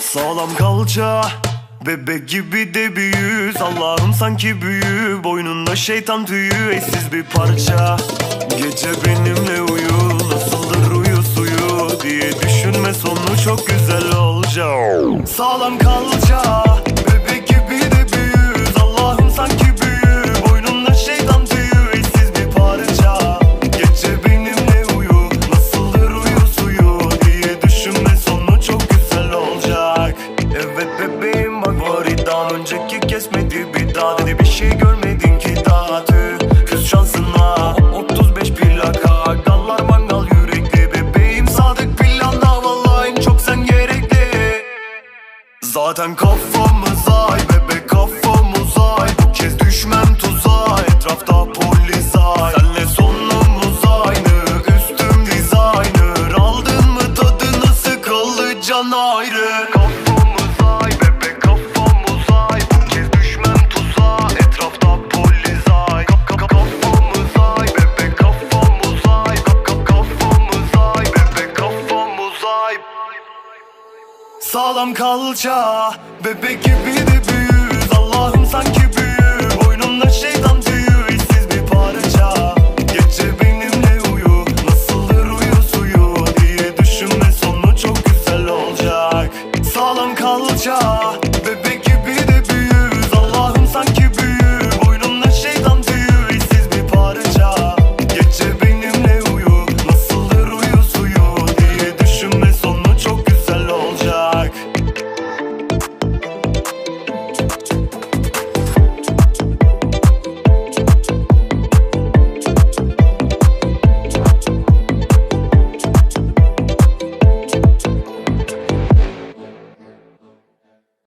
Sağlam kalça Bebek gibi de büyüz Allah'ım sanki büyü Boynunda şeytan tüyü. Eşsiz bir parça Gece benimle uyu. Nasıldır uyu suyu Diye düşünme sonu çok güzel olacak. Sağlam kalça Kesmedi bir daha. Dedi bir şey görmedin ki daha. Tüh Küs şansına. 35 plaka. Gallar mangal yürekli. Bebeğim sadık planda. Vallahi en çok sen gerekli. Zaten kafamız ay bebek kafamız ay. Bu kez düşmem tuzağa etrafta polis ay. Senle sonumuz aynı üstüm designer Aldın mı tadı nasıl kaldı can ayrı. Kafamız Sağlam kalça Bebek gibi de büyürüz Allah'ım sanki